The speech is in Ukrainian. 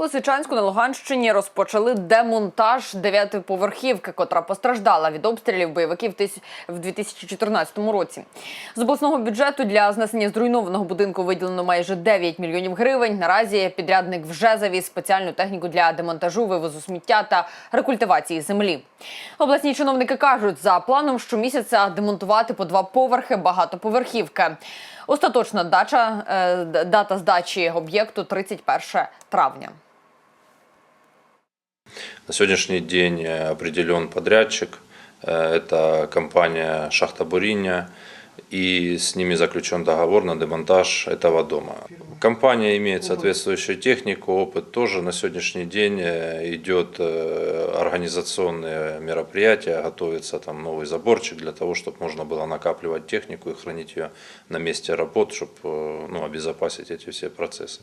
Лисичанську на Луганщині розпочали демонтаж дев'ятиповерхівки, котра постраждала від обстрілів бойовиків в 2014 році. З обласного бюджету для знесення зруйнованого будинку виділено майже 9 мільйонів гривень. Наразі підрядник вже завіз спеціальну техніку для демонтажу, вивозу сміття та рекультивації землі. Обласні чиновники кажуть, за планом щомісяця демонтувати по два поверхи багатоповерхівки. Остаточна дача, е, дата здачі об'єкту 31 травня. На сегодняшний день э, определен подрядчик. Э, Это компания «Шахта Буриння». И с ними заключен договор на демонтаж этого дома. Компания имеет соответствующую технику, опыт тоже. На сегодняшний день э, идет организационные мероприятия, готовится там новый заборчик для того, чтобы можно было накапливать технику и хранить ее на месте работ, чтобы ну, обезопасить эти все процессы.